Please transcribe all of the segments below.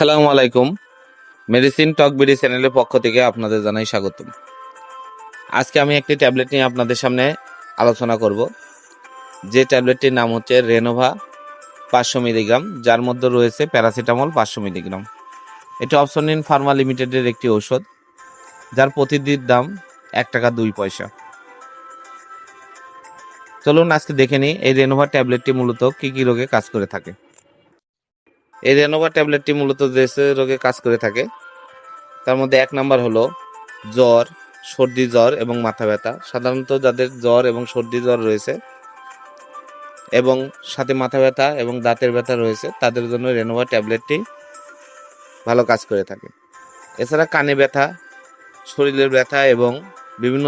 আসসালামু আলাইকুম। মেডিসিন টক বিডি চ্যানেলের পক্ষ থেকে আপনাদের জানাই স্বাগতম। আজকে আমি একটি ট্যাবলেট নিয়ে আপনাদের সামনে আলোচনা করব। যে ট্যাবলেটটির নাম হচ্ছে রেনোভা পাঁচশো মিলিগ্রাম, যার মধ্যে রয়েছে প্যারাসিটামল পাঁচশো মিলিগ্রাম। এটি অপশনিন ফার্মা লিমিটেডের একটি ঔষধ, যার প্রতিদিন দাম এক টাকা দুই পয়সা। চলুন আজকে দেখে নিই এই রেনোভা ট্যাবলেটটি মূলত কী কী রোগে কাজ করে থাকে। এই রেনোভা ট্যাবলেটটি মূলত যে রোগে কাজ করে থাকে। তার মধ্যে এক নাম্বার হলো জ্বর, সর্দি জ্বর এবং মাথা ব্যথা। সাধারণত যাদের জ্বর এবং সর্দি জ্বর রয়েছে এবং সাথে মাথা ব্যথা এবং দাঁতের ব্যথা রয়েছে, তাদের জন্য রেনোভা ট্যাবলেটটি ভালো কাজ করে থাকে। এছাড়া কানে ব্যথা, শরীরের ব্যথা এবং বিভিন্ন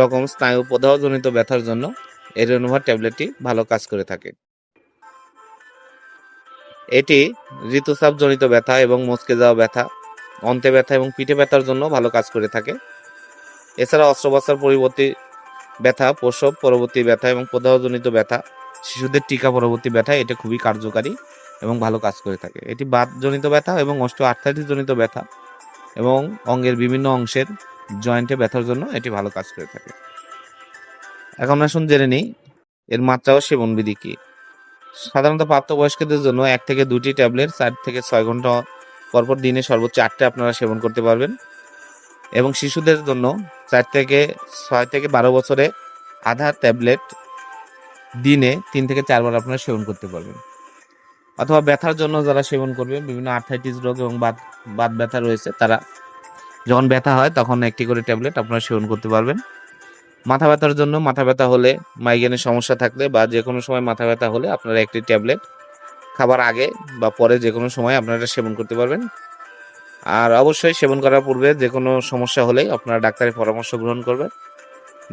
রকম স্নায়ু প্রদাহজনিত ব্যথার জন্য এই রেনোভা ট্যাবলেটটি ভালো কাজ করে থাকে। এটি ঋতুস্রাবজনিত ব্যথা এবং মচকে যাওয়া ব্যথা, অন্তে ব্যথা এবং পিঠে ব্যথার জন্য ভালো কাজ করে থাকে। এছাড়া অস্ত্রোপচার পরবর্তী ব্যথা, প্রসব পরবর্তী ব্যথা এবং প্রদাহজনিত ব্যথা, শিশুদের টিকা পরবর্তী ব্যথা, এটা খুবই কার্যকারী এবং ভালো কাজ করে থাকে। এটি বাতজনিত ব্যথা এবং অষ্ট জনিত ব্যথা এবং অঙ্গের বিভিন্ন অংশের জয়েন্টে ব্যথার জন্য এটি ভালো কাজ করে থাকে। এখন আসুন জেনে নিই, এর মাত্রা ও সেবন বিধি কি? সাধারণত প্রাপ্তবয়স্কদের জন্য এক থেকে দুটি ট্যাবলেট চার থেকে ছয় ঘণ্টা পরপর দিনে সর্বোচ্চ আটটা আপনারা সেবন করতে পারবেন। এবং শিশুদের জন্য চার থেকে ছয় থেকে বারো বছরে আধা ট্যাবলেট দিনে তিন থেকে চারবার আপনারা সেবন করতে পারবেন। অথবা ব্যথার জন্য যারা সেবন করবেন বিভিন্ন আর্থাইটিস রোগ এবং বাত বাত ব্যথা রয়েছে, তারা যখন ব্যথা হয় তখন একটি করে ট্যাবলেট আপনারা সেবন করতে পারবেন। মাথা ব্যথার জন্য মাথা ব্যথা হলে মাইগ্রেনের সমস্যা থাকলে বা যে কোনো সময় মাথা ব্যথা হলে আপনারা একটি ট্যাবলেট খাবার আগে বা পরে যে কোনো সময় আপনারা সেবন করতে পারবেন। আর অবশ্যই সেবন করার পূর্বে যে কোনো সমস্যা হলেই আপনারা ডাক্তারের পরামর্শ গ্রহণ করবেন।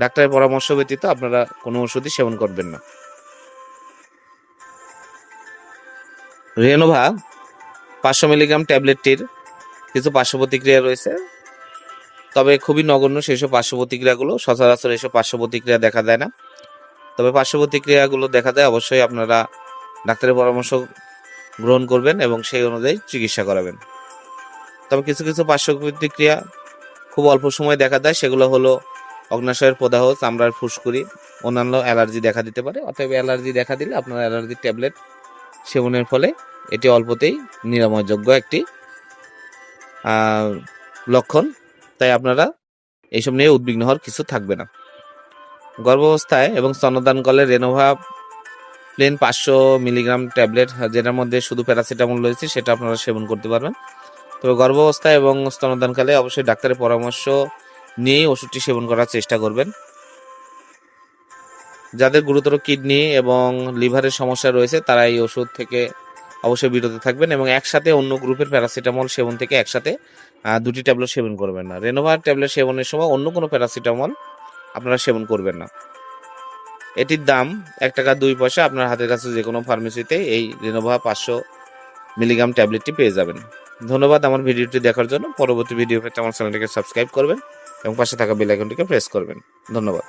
ডাক্তারের পরামর্শ ব্যতীত আপনারা কোনো ওষুধই সেবন করবেন না। রেনোভা পাঁচশো মিলিগ্রাম ট্যাবলেটটির কিছু পার্শ্ব প্রতিক্রিয়া রয়েছে। তবে খুবই নগণ্য সেসব পার্শ্ব প্রতিক্রিয়াগুলো সচরাচর এসব পার্শ্ব প্রতিক্রিয়া দেখা দেয় না। তবে পার্শ্ব প্রতিক্রিয়াগুলো দেখা দেয় অবশ্যই আপনারা ডাক্তারের পরামর্শ গ্রহণ করবেন এবং সেই অনুযায়ী চিকিৎসা করাবেন। তবে কিছু কিছু পার্শ্ব প্রতিক্রিয়া খুব অল্প সময় দেখা দেয়। সেগুলো হলো অগ্নাশয়ের প্রদাহ, চামড়ার ফুসকুড়ি, অন্যান্য অ্যালার্জি দেখা দিতে পারে। অতএব অ্যালার্জি দেখা দিলে আপনার অ্যালার্জি ট্যাবলেট সেবনের ফলে এটি অল্পতেই নিরাময়যোগ্য একটি লক্ষণ। তাই আপনারা এইসব নিয়ে উদ্বিগ্ন হওয়ার কিছু থাকবে না। গর্ভাবস্থায় এবং স্তনদানকালে রেনোভা প্লেন পাঁচশো মিলিগ্রাম ট্যাবলেট, যেটার মধ্যে শুধু প্যারাসিটামল রয়েছে, সেটা আপনারা সেবন করতে পারবেন। তবে গর্ভাবস্থায় এবং স্তনদানকালে অবশ্যই ডাক্তারের পরামর্শ নিয়েই ওষুধটি সেবন করার চেষ্টা করবেন। যাদের গুরুতর কিডনি এবং লিভারের সমস্যা রয়েছে, তারা এই ওষুধ থেকে অবশ্যই বিরত থাকবেন এবং একসাথে অন্য গ্রুপের প্যারাসিটামল সেবন থেকে একসাথে দুটি ট্যাবলেট সেবন করবেন না। রেনোভার ট্যাবলেট সেবনের সময় অন্য কোনো প্যারাসিটামল আপনারা সেবন করবেন না। এটির দাম এক টাকা দুই পয়সা। আপনার হাতের কাছে যে কোনো ফার্মেসিতে এই রেনোভা পাঁচশো মিলিগ্রাম ট্যাবলেটটি পেয়ে যাবেন। ধন্যবাদ আমার ভিডিওটি দেখার জন্য। পরবর্তী ভিডিও পেতে আমার চ্যানেলটিকে সাবস্ক্রাইব করবেন এবং পাশে থাকা বেল আইকনটিকে প্রেস করবেন। ধন্যবাদ।